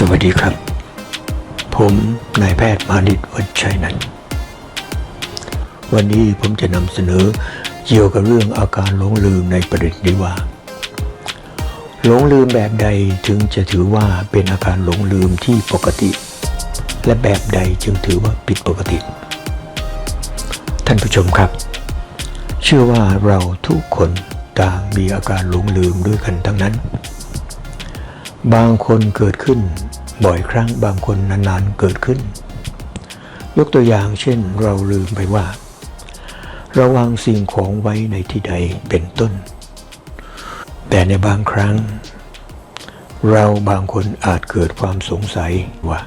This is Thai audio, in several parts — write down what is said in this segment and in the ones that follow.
สวัสดีครับ ผมนายแพทย์มานิตวัชชัยนันวันนี้ผมจะนำเสนอเกี่ยวกับเรื่องอาการหลงลืมในประเด็นนี้ว่า หลงลืมแบบใดถึงจะถือว่าเป็นอาการหลงลืมที่ปกติ และแบบใดจึงถือว่าผิดปกติ ท่านผู้ชมครับ เชื่อว่าเราทุกคนต่างมีอาการหลงลืมด้วยกันทั้งนั้น บางคนเกิดขึ้น บ่อยครั้งบางคนนานๆเกิดขึ้น ยกตัวอย่างเช่นเราลืมไปว่า ระวังสิ่งของไว้ในที่ใดเป็นต้น แต่ในบางครั้ง เราบางคนอาจเกิดความสงสัยว่า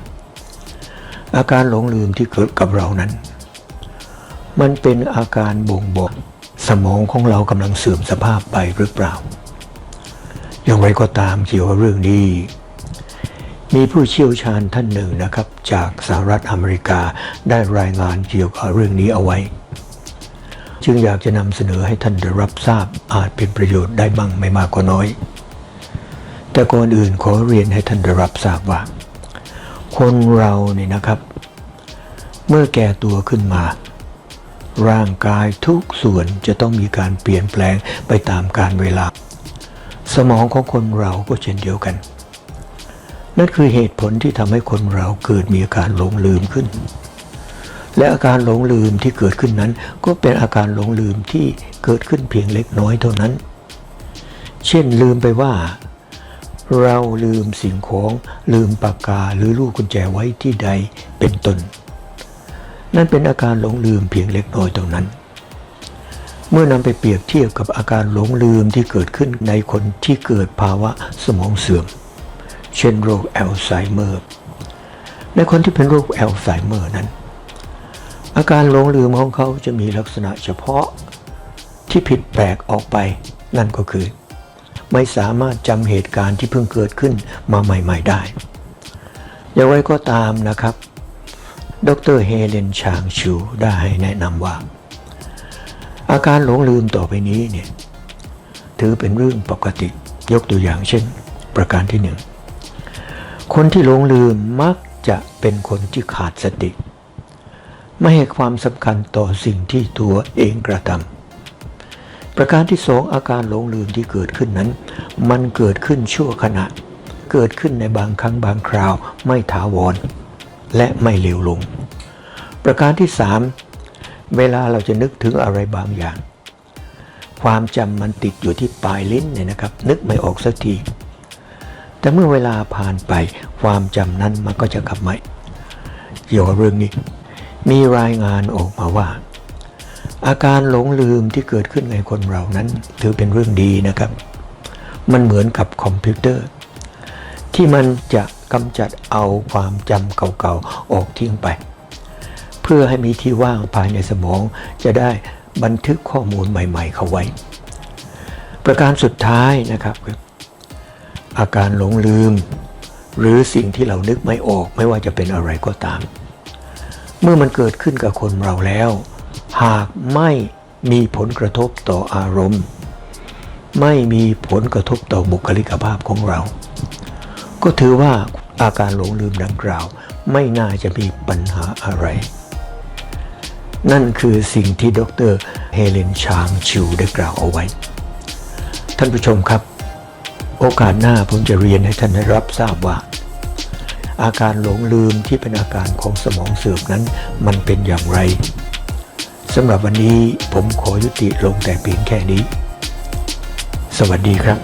อาการหลงลืมที่เกิดกับเรานั้น มันเป็นอาการบ่งบอกสมองของเรากำลังเสื่อมสภาพไปหรือเปล่า อย่างไรก็ตามเกี่ยวกับเรื่องนี้ มีผู้เชี่ยวชาญท่านหนึ่งนะครับ จากสหรัฐอเมริกาได้รายงานเกี่ยวกับเรื่องนี้เอาไว้ จึงอยากจะนำเสนอให้ท่านได้รับทราบอาจเป็นประโยชน์ได้บ้างไม่มากก็น้อย แต่ก่อนอื่นขอเรียนให้ท่านได้รับทราบว่า คนเราเนี่ยนะครับ เมื่อแก่ตัวขึ้นมาร่างกายทุกส่วนจะต้องมีการเปลี่ยนแปลงไปตามกาลเวลา สมองของคนเราก็เช่นเดียวกัน นั่นคือเหตุผลที่ทำให้คนเราเกิดมีอาการหลงลืมขึ้น และอาการหลงลืมที่เกิดขึ้นนั้น ก็เป็นอาการหลงลืมที่เกิดขึ้นเพียงเล็กน้อยเท่านั้น เช่นลืมไปว่า เราลืมสิ่งของลืมปากกาหรือลูกกุญแจไว้ที่ใดเป็นต้นนั่นเป็นอาการหลงลืมเพียงเล็กน้อยเท่านั้น เมื่อนำไปเปรียบเทียบกับอาการหลงลืมที่เกิดขึ้นในคนที่เกิดภาวะสมองเสื่อม เช่นโรคแอลไซเมอร์ ในคนที่เป็นโรคแอลไซเมอร์นั้น อาการหลงลืมของเขาจะมีลักษณะเฉพาะที่ผิดแปลกออกไปนั่นก็คือ ไม่สามารถจำเหตุการณ์ที่เพิ่งเกิดขึ้นมาใหม่ ๆ ได้อย่างไรก็ตามนะครับ ดรเฮเลนชางชูได้แนะนำว่า อาการหลงลืมต่อไปนี้เนี่ยถือเป็นเรื่องปกติยกตัวอย่างเช่น ประการที่หนึ่งคนที่หลงลืมมักจะเป็นคนที่ขาดสติ ไม่ให้ความสำคัญต่อสิ่งที่ตัวเองกระทำประการที่สองอาการหลงลืมที่เกิดขึ้นนั้น มันเกิดขึ้นชั่วขณะ เกิดขึ้นในบางครั้งบางคราวไม่ถาวร และไม่เร็วลง ประการที่สาม เวลาเราจะนึกถึงอะไรบางอย่าง ความจำมันติดอยู่ที่ปลายลิ้นเนี่ยนะครับ นึกไม่ออกสักที แต่เมื่อเวลาผ่านไป ความจำนั้นมันก็จะกลับมาเกี่ยวกับเรื่องนี้ มีรายงานออกมาว่า อาการหลงลืมที่เกิดขึ้นในคนเรานั้น ถือเป็นเรื่องดีนะครับ มันเหมือนกับคอมพิวเตอร์ ที่มันจะกำจัดเอาความจำเก่าๆออกทิ้งไป พื่อให้มีที่ว่างภายในสมอง จะได้บันทึกข้อมูลใหม่ ๆ เข้าไว้ ประการสุดท้ายนะครับ อาการหลงลืม หรือสิ่งที่เรานึกไม่ออกไม่ว่าจะเป็นอะไรก็ตาม เมื่อมันเกิดขึ้นกับคนเราแล้ว หากไม่มีผลกระทบต่ออารมณ์ ไม่มีผลกระทบต่อบุคลิกภาพของเรา ก็ถือว่าอาการหลงลืมดังกล่าว ไม่น่าจะมีปัญหาอะไร นั่นคือสิ่งที่ดรเฮเลนชางชิวได้กล่าวเอาไว้ ท่านผู้ชมครับ โอกาสหน้าผมจะเรียนให้ท่านได้รับทราบว่า อาการหลงลืมที่เป็นอาการของสมองเสื่อมนั้นมันเป็นอย่างไรสำหรับวันนี้ผมขอยุติลงแต่เพียงแค่นี้ สวัสดีครับ